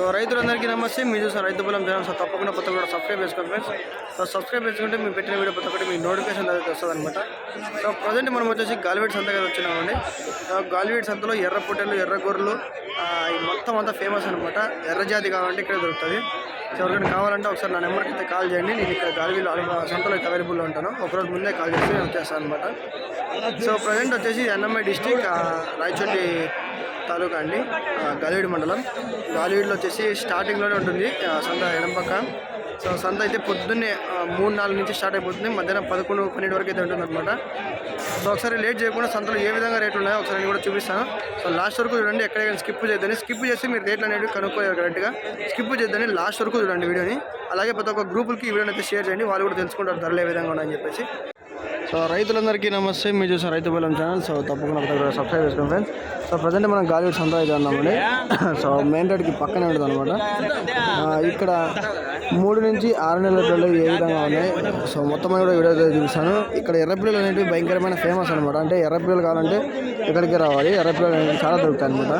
So రైతులందరికీ నమస్తే. మీరు చూసిన రైతు బలం జనం సో తప్పకుండా కొత్త కూడా సబ్స్క్రైబ్ చేసుకోండి ఫ్రెండ్స్. సో సబ్స్క్రైబ్ చేసుకుంటే మేము పెట్టిన వీడియో ప్రతి ఒక్కటి మీ నోటిఫికేషన్ అయితే వస్తుంది అనమాట సో ప్రజెంట్ మనం వచ్చేసి గాలివేట్ సంత కదా వచ్చినామండి. సో గాలివేట్ సంతలో ఎర్ర పొట్టెలు ఎర్ర గొర్రెలు ఈ మొత్తం అంతా ఫేమస్ అనమాట ఎర్ర జాతి కావాలంటే ఇక్కడ దొరుకుతుంది. ఎవరికైనా కావాలంటే ఒకసారి నా నెంబర్కి అయితే కాల్ చేయండి. నేను ఇక్కడ గాలివీలో సొంతలో అయితే అవైలబుల్లో ఉంటాను. ఒకరోజు ముందే కాల్ చేసి నేను వచ్చేస్తాను అనమాట సో ప్రజెంట్ వచ్చేసి ఎన్ఎంఐ డిస్టిక్ రాయచోటి తాలూకా అండి ఆ, గాలివీడు మండలం. గాలివీడులో వచ్చేసి స్టార్టింగ్లోనే ఉంటుంది సొంత ఎడం పక్క సో సంత అయితే పొద్దున్నే మూడు నాలుగు నుంచి స్టార్ట్ అయిపోతుంది. మధ్యాహ్నం పదకొండు పన్నెండు వరకు అయితే ఉంటుంది అనమాట సో ఒకసారి లేట్ చేయకుండా సంతలో ఏ విధంగా రేట్లు ఉన్నాయో ఒకసారి నేను కూడా చూపిస్తాను. సో లాస్ట్ వరకు చూడండి ఎక్కడైనా స్కిప్ చేద్దని స్కిప్ చేసి మీరు రేట్లు అనేవి కనుక్కోలేరు కరెక్ట్గా స్కిప్ చేద్దని లాస్ట్ వరకు చూడండి వీడియోని. అలాగే ప్రతి ఒక్క గ్రూపులకి ఈ వీడియోని అయితే షేర్ చేయండి వాళ్ళు కూడా తెలుసుకుంటారు ధరలు ఏ విధంగా ఉన్నాయని చెప్పేసి. సో రైతులందరికీ నమస్తే. మీరు చూసిన రైతు బలం ఛానల్. సో తప్పకుండా సబ్స్క్రైబ్ చేసుకోండి ఫ్రెండ్స్ సో ప్రజెంట్ మనం గాలివీడ్ సంత అయితే ఉన్నామండి సో మెయిన్ రోడ్కి పక్కనే ఉంటుంది అనమాట ఇక్కడ మూడు నుంచి ఆరు నెలల పిల్లలు ఏ విధంగా ఉన్నాయి? సో మొత్తం కూడా వీడియో అయితే చూపిస్తాను. ఇక్కడ ఎర్రపిల్లలు అనేవి భయంకరమైన ఫేమస్ అనమాట అంటే ఎర్రపిల్లలు కావాలంటే ఇక్కడికి రావాలి? ఎర్రపిల్లలు అనేవి చాలా దొరుకుతాయి అనమాట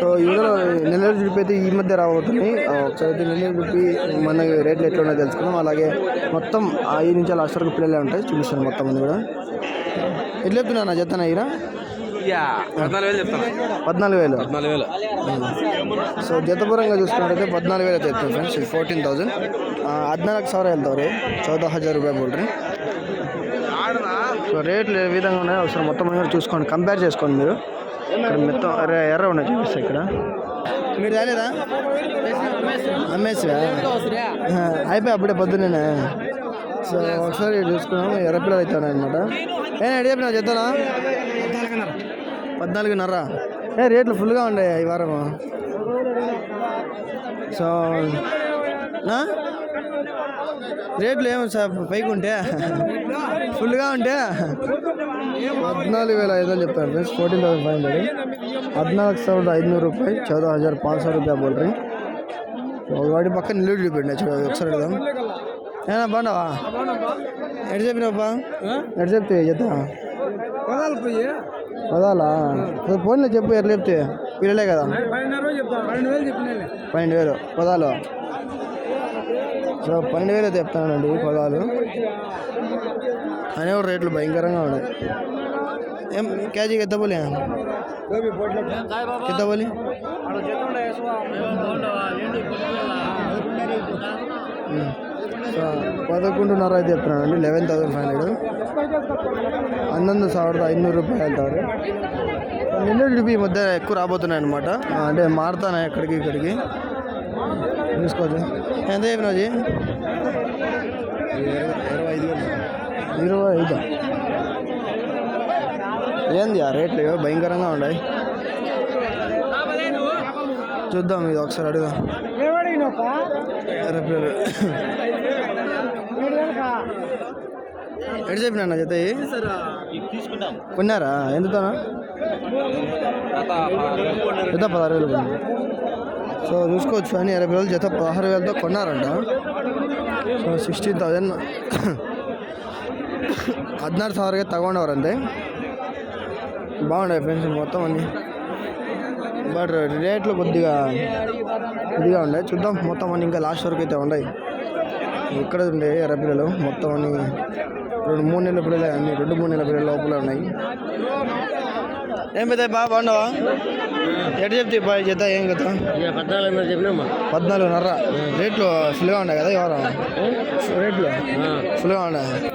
సో ఇందులో నెల్లూరు జుడిపి అయితే ఈ మధ్య రాబోతుంది. ఒకసారి అయితే నెల్లూరు జుడిపి మన రేట్లు ఎట్లున్నాయో తెలుసుకున్నాం అలాగే మొత్తం ఐదు నుంచి లాస్ట్ వరకు పిల్లలే ఉంటాయి చూపిస్తాను మొత్తం అన్ని కూడా. ఎట్లా చెప్తున్నా నా చెప్తాను ఈరా పద్నాలుగు వేలు సో జతపురంగా చూసుకున్నట్టయితే పద్నాలుగు వేలు చెప్తాను ఫ్రెండ్స్. ఫోర్టీన్ థౌసండ్ ಹದಿನಾಲ್ಕು సార్ వెళ్తారు చౌద హజార్ రూపాయ ಬಿಡ್ರಿ సో రేట్లు ఏ విధంగా ఉన్నాయో ఒకసారి మొత్తం చూసుకోండి. కంపేర్ చేసుకోండి మీరు. ఇక్కడ మొత్తం ఎర్ర ఎర్ర ఉన్నాయి చూపిస్తా ఇక్కడ. మీరు రాలేదా? అమ్మేసిరా అయిపోయి అప్పుడే పొద్దున్నే సో ఒకసారి చూసుకున్నాం ఎర్ర పిల్లలు అవుతాయి అనమాట ఏ ఎడి చెప్పినా చెప్తానా? పద్నాలుగున్నర. ఏ రేట్లు ఫుల్గా ఉన్నాయి ఈ వారము సో నా? రేట్లు ఏమో సార్ పైకి ఉంటే ఫుల్గా ఉంటే పద్నాలుగు వేల ఐదు వందలు చెప్తారు friends fourteen thousand five hundred ಹದಿನಾಲ್ಕು ಸಾವಿರದ ಐದುನೂರು ರೂಪಾಯಿ ಚೌದ ಹಜಾರ್ ಪಾಂಚ್ ಸಾವಿರ ರೂಪಾಯಿ ಬೋಲ್ ರೀ వాడి పక్కన నిలుడు చూపిండి చూడ ఒకసారి అడుగుదాం ఏనా బాగున్నావా ఎటు చెప్పినావా ఎటు చెప్తే చెప్తా పదాలా ఫోన్లో చెప్పు ఎట్లా చెప్తే పిల్లలే కదా పన్నెండు వేలు పదాలు సో పన్నెండు వేలు అయితే చెప్తానండి పదాలు అనే కూడా రేట్లు భయంకరంగా ఉన్నాయి ఏం కేజీకి ఎంత పోలే ఎంత పోలి సో పదకొండున్నర అయితే చెప్తున్నానండి లెవెన్ థౌసండ్ ఫైవ్ హండ్రెడ్ ಹನ್ನೊಂದು ಸಾವಿರದ ಐನೂರು ರೂಪಾಯಿ ಹೇಳ್ತಾವ್ರೆ నిన్నటి రూపీ ఈ మధ్య ఎక్కువ రాబోతున్నాయి అనమాట అంటే మారుతాను ఎక్కడికి ఇక్కడికి తీసుకోవచ్చు ఎంత చెప్పినది ఇరవై ఐదు ఇరవై ఐదు. ఏంది ఆ రేట్లు ఏవో భయంకరంగా ఉన్నాయి. చూద్దాం ఇది ఒకసారి అడుగుదాం. రేపు ఎటు చెప్పినా జత కొన్నారా? ఎందుకనా జత పదహారు వేలు. సో చూసుకోవచ్చు అని ఇరవై వేలు జత పదహారు వేలతో కొన్నారంట సో సిక్స్టీన్ థౌజండ్ ಹದಿನಾರು ಸಾವಿರಗೆ ತಗೊಂಡವ್ರಂತೆ బాగున్నాయి ఫ్రెండ్స్ మొత్తం అన్ని బట్ రేట్లు కొద్దిగా ఇదిగా ఉన్నాయి చూద్దాం మొత్తం అన్ని ఇంకా లాస్ట్ వరకు అయితే ఉన్నాయి ఇక్కడ ఉండే ఎర్ర పిల్లలు మొత్తం అన్ని రెండు మూడు నెలల పిల్లలే అన్ని రెండు మూడు నెలల పిల్లల లోపల ఉన్నాయి ఏం పెద్ద బాగా బాగున్నావా ఎటు చెప్తే బాయ్ చేద్దా ఏం కదా పద్నాలుగు వేలు చెప్పినామా పద్నాలుగున్నర రేట్లు ఫుల్గా ఉన్నాయి కదా ఎవరు రేట్లు ఫుల్గా ఉన్నాయి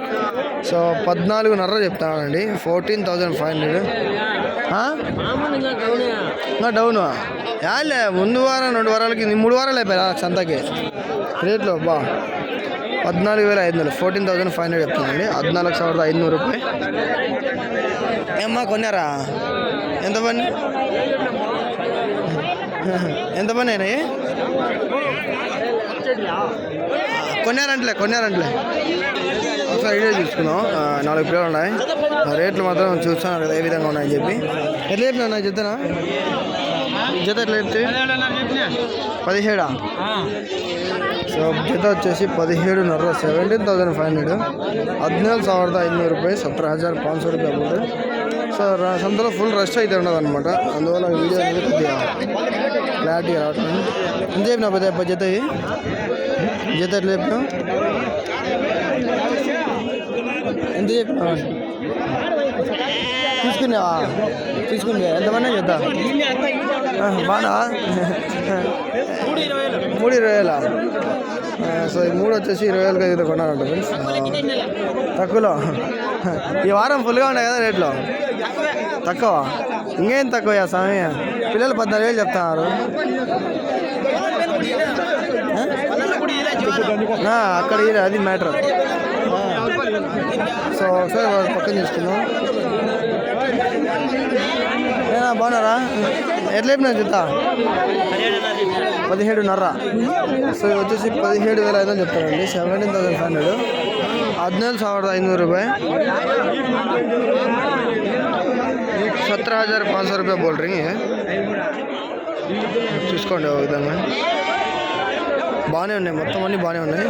సో పద్నాలుగున్నర చెప్తానండి ఫోర్టీన్ థౌజండ్ ఫైవ్ హండ్రెడ్ ఇంకా డౌన్ యాలే ముందు వారం రెండు వారాలకి ఇది మూడు వారాలు అయిపోయా సంతకి రేట్లు బా పద్నాలుగు వేల ఐదు వందలు ఫోర్టీన్ థౌజండ్ ఫైవ్ హండ్రెడ్ చెప్తానండి హద్నాలుగు ಸಾವಿರದ ఐదునూరు రూపాయి ఏమ్మా కొన్నారా ఎంత పని ఎంత పని అయినాయి? కొన్నారంటలే కొన్నారంటలే. ఒకసారి వీడియో చూసుకున్నాం నాలుగు పిల్లలు ఉన్నాయి. రేట్లు మాత్రం చూస్తాను అక్కడ ఏ విధంగా ఉన్నాయని చెప్పి. ఎట్లా చెప్పినా నా? చెప్తానా జత ఎట్లా చెప్తే? పదిహేడా? సో జత వచ్చేసి పదిహేడు నర సెవెంటీన్ థౌసండ్ ఫైవ్ హండ్రెడ్. హద్నాలుగు సవర్ద ఐదునూరు రూపాయి సత్తర హజార్ పాంచ్ రూపాయలు రూపాయి సో సంతలో ఫుల్ రష్ అయితే ఉండదు అనమాట అందువల్ల వీడియో అనేది కొద్దిగా క్లారిటీ రావట్లేదు. ఎంత చెప్పినా పెద్ద జత జత ఎట్లా చెప్పినా ఎంత చెప్పినా తీసుకున్నావా? తీసుకుంది ఎంతమంది జత? బాగా మూడు ఇరవై వేల. సో ఈ మూడు వచ్చేసి ఇరవై వేలకి అయితే కొన్నారంట ఫ్రెండ్స్. తక్కువలో. ఈ వారం ఫుల్గా ఉన్నాయి కదా రేట్లో. తక్కువ. ఇంకేం తక్కువ యా స్వామి పిల్లలు పద్నాలుగు వేలు చెప్తున్నారు ఆ? అక్కడ ఈయన, అది మ్యాటర్ సో ఒకసారి వాళ్ళ పక్కన చూసుకుందాం ఏనా బాగున్నారా ఎట్లా చెప్పినా జత పదిహేడున్నర సో ఇది వచ్చేసి పదిహేడు వేల ఐదు వందలు చెప్తారండి సెవెంటీన్ థౌసండ్ ఫైవ్ హండ్రెడ్ ಹದಿನೇಳು ಸಾವಿರದ ಐನೂರು ರೂಪಾಯಿ సత్తర హజార్ పాంచ్ రూపాయ బోల్ రింగ్ చూసుకోండి ఓ విధంగా। బాగానే ఉన్నాయి మొత్తం అన్నీ బాగానే ఉన్నాయి.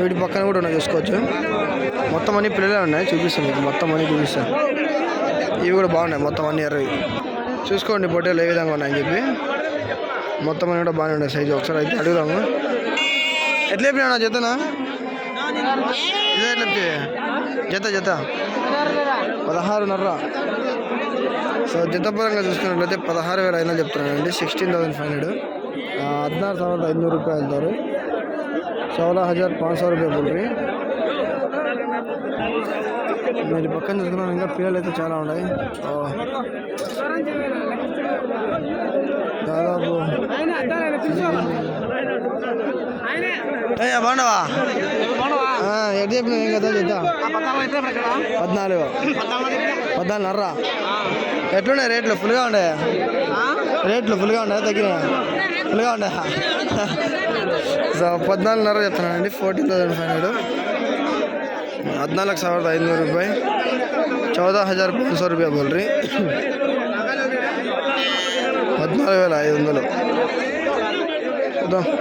వీటి పక్కన కూడా ఉన్నాయి చూసుకోవచ్చు. మొత్తం అన్ని పిల్లలే ఉన్నాయి చూపిస్తాను మీకు మొత్తం అన్నీ చూపిస్తాను. ఇవి కూడా బాగున్నాయి మొత్తం అన్ని ఎర్రవి చూసుకోండి పొట్టేలు ఏ విధంగా ఉన్నాయని చెప్పి. మొత్తం అన్ని కూడా బాగానే ఉన్నాయి సైజు ఒకసారి అయితే అడుగుదాము. ఎట్లా చెప్పినా జతనా? ఇదే ఎట్లా చేత జత జత. పదహారున్నర. సో జతపరంగా చూసుకున్నట్లయితే పదహారు వేల ఐదు చెప్తున్నానండి సిక్స్టీన్ థౌసండ్ ఫైవ్ హండ్రెడ్ హద్నారు థౌసండ్ ఐదునూరు రూపాయలు ధర సోలా హజార్ पाँच సో రూపాయలు बोल మీరు పక్కన చూసుకున్నాం ఇంకా పిల్లలు అయితే చాలా ఉన్నాయి. దాదాపు బాగుండవా చెప్పిన కదా పద్నాలుగు. నర్రా ఎట్లున్నాయి రేట్లు? ఫుల్గా ఉన్నాయా? రేట్లు ఫుల్గా ఉన్నాయా? తగ్గినాయా? ఫుల్గా ఉన్నాయా? సో పద్నాలుగున్నర చెప్తున్నానండి ఫోర్టీన్ థౌసండ్ ఫైవ్ హండ్రెడ్. హద్నాలుగు సవర్ ఐదు వందల రూపాయి. ಚೌದ హజార్ ಪಾಂಚ సో రూపాయ బోల్రీ. పద్నాలుగు వేల ఐదు వందలు.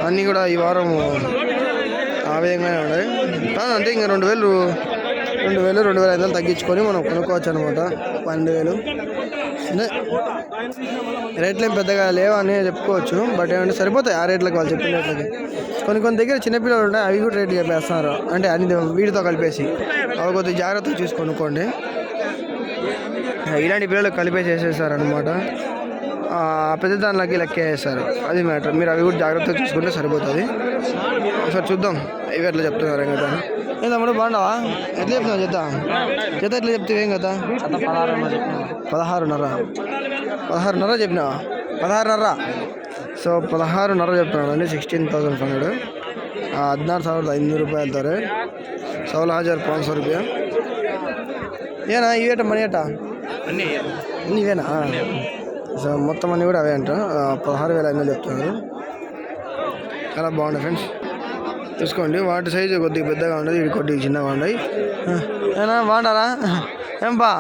అన్నీ కూడా ఈ వారం ఆవేయంగానే ఉన్నాయి. అంటే ఇంకా రెండు వేలు రెండు వేలు రెండు వేల ఐదు వందలు తగ్గించుకొని మనం కొనుక్కోవచ్చు అనమాట పన్నెండు వేలు. రేట్లు ఏం పెద్దగా లేవని చెప్పుకోవచ్చు బట్ ఏమంటే సరిపోతాయి ఆ రేట్లకు వాళ్ళు చెప్పిన రేట్లకి. కొన్ని కొన్ని దగ్గర చిన్నపిల్లలు ఉన్నాయి అవి కూడా రేట్లు చెప్పేస్తున్నారు అంటే అన్ని వీటితో కలిపేసి. అవి కొద్దిగా జాగ్రత్తగా చూసి కొనుక్కోండి. ఇలాంటి పిల్లలు కలిపేసి వేసేస్తారు పెద్ద దానిలోకి లెక్క అది మ్యాటర్. మీరు అవి కూడా జాగ్రత్తగా చూసుకుంటే సరిపోతుంది. ఒకసారి చూద్దాం. ఇవి ఎట్లా చెప్తున్నారు ఇంకా ఏం తమ్ముడు బాగున్నావా ఎట్లా చెప్తున్నావు జత జత ఎట్లా చెప్తే ఏం కదా పదహారున్నర పదహారున్నర చెప్పినావా పదహారున్నర సో పదహారున్నర చెప్తున్నాను అండి సిక్స్టీన్ థౌసండ్ ఫైవ్ హండ్రెడ్ ಹದಿನಾರು ಸಾವಿರದ ಐನೂರು ರೂಪಾಯಿ ಹೇಳ್ತಾರೆ ಸೌಲ ಹಜಾರ್ ಪಾಂಚ್ ಸೊ ರೂಪಾಯಿ ఏనా ఇవేట మనీ అట ఇవేనా సో మొత్తం అన్నీ కూడా అవే అంట ఆ, పదహారు వేల ఐదు వందలు చెప్తున్నారు చాలా బాగున్నాయి ఫ్రెండ్స్ చూసుకోండి వాటి సైజు కొద్దిగా పెద్దగా ఉండదు ఇవి కొద్దిగా చిన్నగా ఉన్నాయి. ఏనా బాగున్నారా ఏం బా?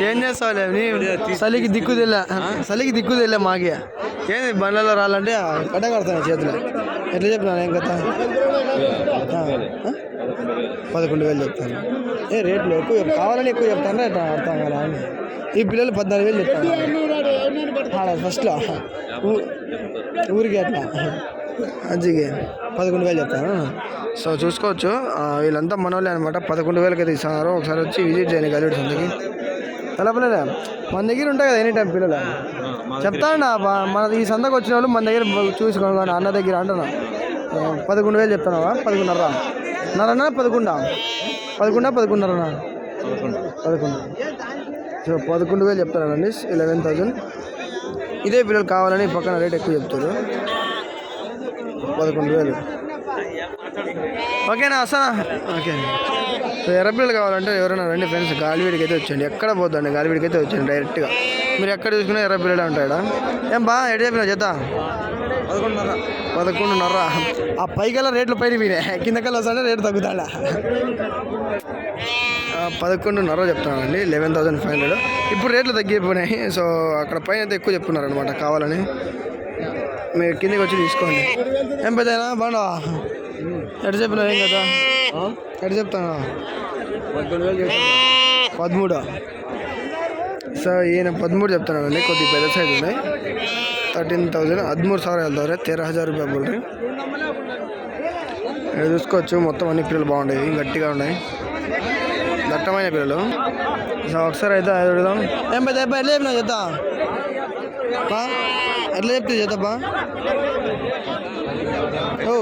ఏం చేస్తావులే? నీ చలికి దిక్కు తెల్ల చలికి దిక్కు తెల్ల మాకి. ఏంది బండ్లలో రాలంటే కట్ట కడతాను చేతిలో. ఎట్లా చెప్పినాను ఏం కథ? పదకొండు వేలు చెప్తాను. ఏ రేట్లు ఎక్కువ కావాలని ఎక్కువ చెప్తాను ఎట్లా అర్థం కదా అని. ఈ పిల్లలు పద్నాలుగు వేలు చెప్తాను. ఫస్ట్లో ఊ- ఊరికి అట్లా మంచిగా పదకొండు వేలు చెప్తాను. సో చూసుకోవచ్చు. వీళ్ళంతా మనోళ్ళే అనమాట పదకొండు వేలకి అయితే ఇస్తున్నారు. ఒకసారి వచ్చి విజిట్ చేయండి గలివిడి సంతకి ఎలా మన దగ్గర ఉంటాయి కదా ఎనీ టైం పిల్లలు చెప్తాను మన ఈ సంతకు వచ్చిన వాళ్ళు మన దగ్గర చూసుకోండి అన్న దగ్గర అంటున్నా. పదకొండు వేలు చెప్తున్నావా? పదకొండున్నర నరనా పదకొండా? పదకొండా పదకొండున్నరనా? పదకొండు. సో పదకొండు వేలు చెప్తారండి ఎలెవెన్ థౌజండ్ ఇదే పిల్లలు కావాలని పక్కన రేట్ ఎక్కువ చెప్తారు. పదకొండు వేలు. ఓకేనా వస్తానా? ఓకే. సో ఎర్రపిల్లలు కావాలంటే ఎవరైనా రండి ఫ్రెండ్స్ గాలివీడికి అయితే వచ్చండి ఎక్కడ పోద్దండి గాలివీడికి అయితే వచ్చండి డైరెక్ట్గా. మీరు ఎక్కడ చూసుకున్నా ఎర్రపిల్లలే ఉంటాడా ఏం బా ఎటు చెప్పినా చేత పదకొండున్నర. పదకొండున్నర ఆ పైకల్లా రేట్లు పైన మీరే. కిందకల్లా వస్తాడే రేటు తగ్గుతాడా? పదకొండున్నర చెప్తున్నానండి లెవెన్ థౌసండ్ ఫైవ్ హండ్రెడ్. ఇప్పుడు రేట్లు తగ్గిపోయినాయి. సో అక్కడ పైన అయితే ఎక్కువ చెప్తున్నారు అనమాట కావాలని. మీరు కిందకి వచ్చి తీసుకోండి. ఏం పెద్దనా బాగుండా ఎటు చెప్పినా ఏం కదా? ఎటు చెప్తాను? పదమూడు. సార్ ఈయన పదమూడు చెప్తానండి కొద్ది పెద్ద సైజ్ ఉన్నాయి థర్టీన్ థౌజండ్. ಹದಿಮೂರು ಸಾವಿರ ಹೇಳ್ದವ್ರೆ తెర హజార్ రూపాయలు ಬಲ್ರಿ ఇక్కడ చూసుకోవచ్చు మొత్తం అన్ని పిల్లలు బాగుండేవి గట్టిగా ఉన్నాయి. దట్టమైన పిల్లలు. సార్ ఒకసారి అయితే చూడదాం ఏం పెద్ద అయిపోయి లేపినా చేద్దాం ఎట్లా చెప్తే చేద్దాబ్బా ఓ.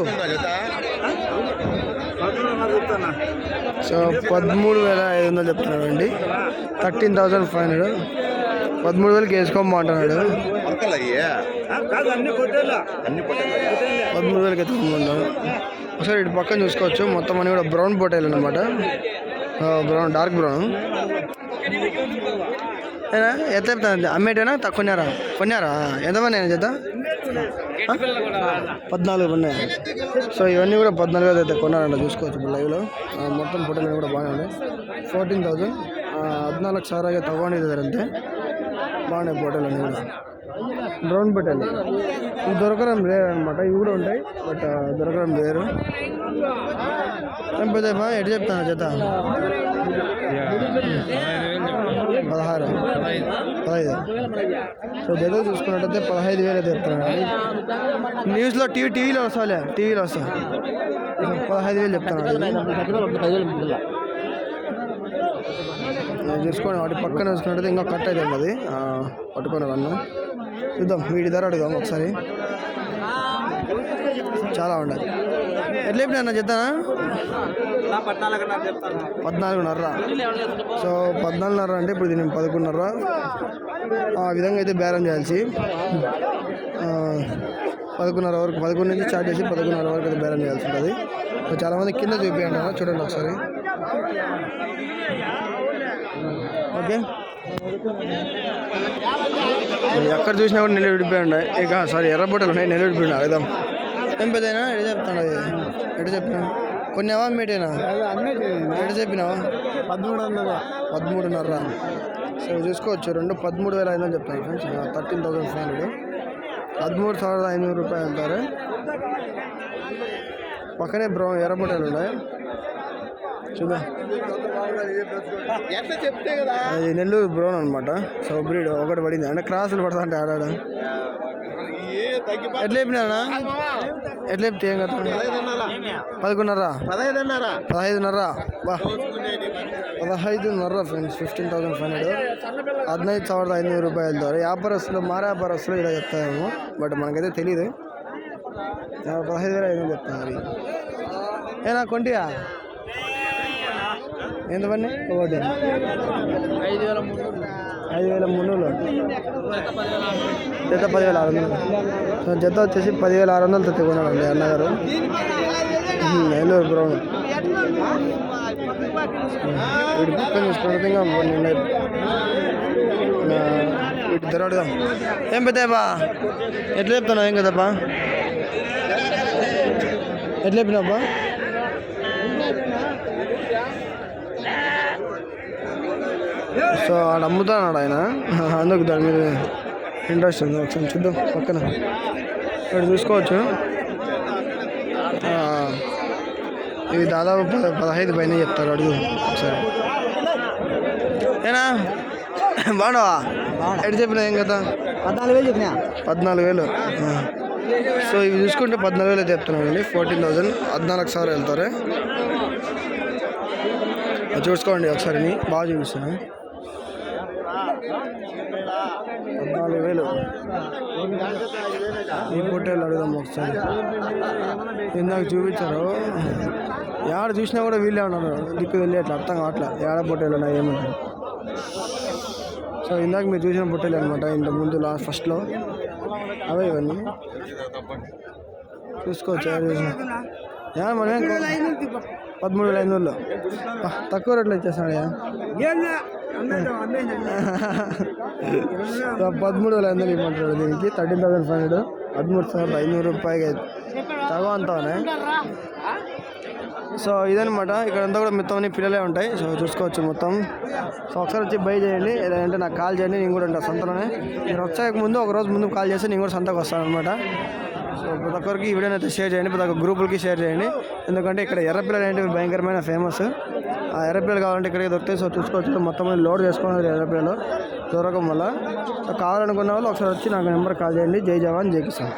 సో పదమూడు వేల ఐదు వందలు చెప్తున్నాడు అండి థర్టీన్ థౌజండ్ ఫైవ్ హండ్రెడ్. పదమూడు వేలకి వేసుకోమంటున్నాడు పదమూడు వేలకి ఎత్తుకోమంటాడు ఒకసారి ఇటు పక్కన చూసుకోవచ్చు. మొత్తం అన్ని కూడా బ్రౌన్ పొటేలు అనమాట బ్రౌన్ డార్క్ బ్రౌన్. ఎంత చెప్తాను అమ్మేటేనా తక్కువ కొన్నారా కొన్నారా ఎంతమంది అయినా చేద్దా పద్నాలుగు ఉన్నాయి సో ఇవన్నీ కూడా పద్నాలుగు వేలు అయితే కొన్నారంట చూసుకోవచ్చు ఇప్పుడు లైవ్లో ఆ, మొత్తం ఫోటోలు కూడా బాగానే ఉన్నాయి ఫోర్టీన్ థౌజండ్ ಹದಿನಾಲ್ಕು ಸಾವಿರಗೆ ತಗೊಂಡಿದ್ದಾರಂತೆ బాగున్నాయి ఫోటోలు అన్నీ కూడా డ్రోన్ పెట్టాలి ఇవి దొరకడం రేర్ అనమాట ఇవి కూడా ఉంటాయి బట్ దొరకడం రేరు ఏం పెద్దమ్మా ఎటు చెప్తాను చేత పదహారు. పదహైదు. సో దగ్గర చూసుకున్నట్టయితే పదహైదు వేలు అయితే చెప్తున్నాను న్యూస్లో టీవీ టీవీలో వస్తాలే టీవీలో వస్తా. పదహైదు వేలు చెప్తాను చూసుకోండి వాటి పక్కన చూసుకున్నట్టయితే ఇంకా కట్ అయితే అది పట్టుకొని రన్ను. చూద్దాం వీటి ధర అడుగుదాం ఒకసారి. చాలా ఉండాలి ఎట్లా చెప్పినా చెప్తానా? పద్నాలుగున్నర సో పద్నాలుగున్నర అంటే ఇప్పుడు దీన్ని పదకొండున్నర. ఆ విధంగా అయితే బేరం చేయాల్సి. పదకొండున్నర వరకు పదకొండు నుంచి స్టార్ట్ చేసి పదకొండున్నర వరకు అయితే బేరం చేయాల్సి ఉంటుంది. సో చాలామంది కింద చూపించండి చూడండి ఒకసారి. ఓకే. ఎక్కడ చూసినా కూడా నెల్లు విడిపోయి ఉన్నాయి ఇక సారీ ఎర్రబొట్టలు ఉన్నాయి నెల్లు విడిపోయి ఉన్నాయి అడుగుదాం ఏం పెద్దయినా ఎటు చెప్తాను అది ఎటు చెప్పినా కొన్నావా మీటేనా ఎటు చెప్పినావా పదమూడు వందల పదమూడున్నర సో చూసుకోవచ్చు రెండు పదమూడు వేల ఐదు వందలు చెప్తాను friends thirteen thousand five hundred పదమూడు ಸಾವಿರದ ఐనూరు రూపాయలు అంటారు పక్కనే బ్రౌ ఎర్రబొట్టలు ఉన్నాయి చూద్దాం అది నెల్లూరు బ్రౌన్ అనమాట సో బ్రీడ్ ఒకటి పడింది అంటే క్రాసులు పడతా అంటే ఆడాడ ఎట్లా చెప్పినా ఎట్లా చెప్తే ఏం కదా పదకొండున్నర పదహైదున్నర పదహైదున్నర బా పదహైదున్నర friends fifteen thousand five hundred ಹದಿನೈದು ಸಾವಿರದ ಐನೂರು ರೂಪಾಯಿ ಹೇಳ್ತಾರೆ వ్యాపారస్తులు మారా వ్యాపారస్తులు ఇలా చెప్తారేమో బట్ మనకైతే తెలియదు ఆ, పదహైదు వేల ఐదు వందలు చెప్తున్నారు ఏనా కొంటియా ఎంత పని ఒకటి ఐదు వేల ఐదు వేల మున్నూరు జత పదివేల ఆరు వందలు. సో జత వచ్చేసి పదివేల ఆరు వందలు తెచ్చి కొన్నాడండి అన్నగారు. నెల్లూరు బ్రౌన్ వీటి పక్కన చూసుకుంటే ఇంకా కొన్ని వీటి ధర అడుగుదాం ఏం పెద్దబ్బా ఎట్లా చెప్తున్నావు? ఏం కదబ్బా ఎట్లా చెప్పినాబ్బా సో ఆడ అమ్ముతాడు ఆయన. అందుకు దాని మీద ఇంట్రెస్ట్ ఉంది. ఒకసారి చూద్దాం. పక్కన. ఇక్కడ చూసుకోవచ్చు. ఇవి దాదాపు పద పదహైదు పైన చెప్తారు అడుగు. ఒకసారి ఏనా? బాగున్నావా? ఎటు చెప్పినా ఏం కదా పద్నాలుగు వేలు చెప్పినా? పద్నాలుగు వేలు. సో ఇవి చూసుకుంటే పద్నాలుగు వేలు అయితే చెప్తున్నానండి ఫోర్టీన్ థౌజండ్ పద్నాలుగు సార్ వెళ్తారు. చూసుకోండి ఒకసారి. బాగా చూపిస్తాను నాలుగు వేలు. ఈ పొట్టేళ్ళు అడుగుదాం ఒకసారి. ఇందాక చూపించారు. ఏడ చూసినా కూడా వీళ్ళే ఉన్నారు. దిక్కు వెళ్ళి అట్లా అర్థం కావట్లే. ఏడ పొట్టేళ్ళు ఉన్నాయి ఏమంటారు సో ఇందాక మీరు చూసిన పొట్టేలు అనమాట ఇంత ముందు లాస్ట్ ఫస్ట్లో. అవే ఇవన్నీ. చూసుకోవచ్చు యా మనం పదమూడు వేల ఐదు వందలు. తక్కువ రేట్లో ఇచ్చేస్తాడు పదమూడు వేల ఎందుకు వందలు ఇవ్వమంటాడు దీనికి. Thirteen thousand five hundred. పదమూడు సార్ ఐనూరు రూపాయకి తగో సో ఇదనమాట ఇక్కడంతా కూడా మొత్తం అన్ని పిల్లలే ఉంటాయి. సో చూసుకోవచ్చు మొత్తం. సో ఒకసారి వచ్చి బై చేయండి. లేదంటే నాకు కాల్ చేయండి. నేను కూడా ఉంటాను సంతలోనే. మీరు వచ్చాక ముందు ఒక రోజు ముందు కాల్ చేస్తే నేను కూడా సంతకు వస్తాను అనమాట సో ప్రతి ఒక్కరికి ఈ వీడియోని అయితే షేర్ చేయండి ప్రతి ఒక్క గ్రూపులకి షేర్ చేయండి. ఎందుకంటే ఇక్కడ ఎర్రపిల్లలు అనేవి భయంకరమైన ఫేమస్ ఆ ఎర్రపిల్లలు కావాలంటే ఇక్కడికి దొరుకుతాయి సో చూసుకోవచ్చు. మొత్తం మంది లోడ్ చేసుకున్నారు ఎర్రపిల్లలు దొరకడం వల్ల. సో కావాలనుకున్న వాళ్ళు ఒకసారి వచ్చి నాకు నెంబర్ కాల్ చేయండి. జై జవాన్ జై కిసాన్.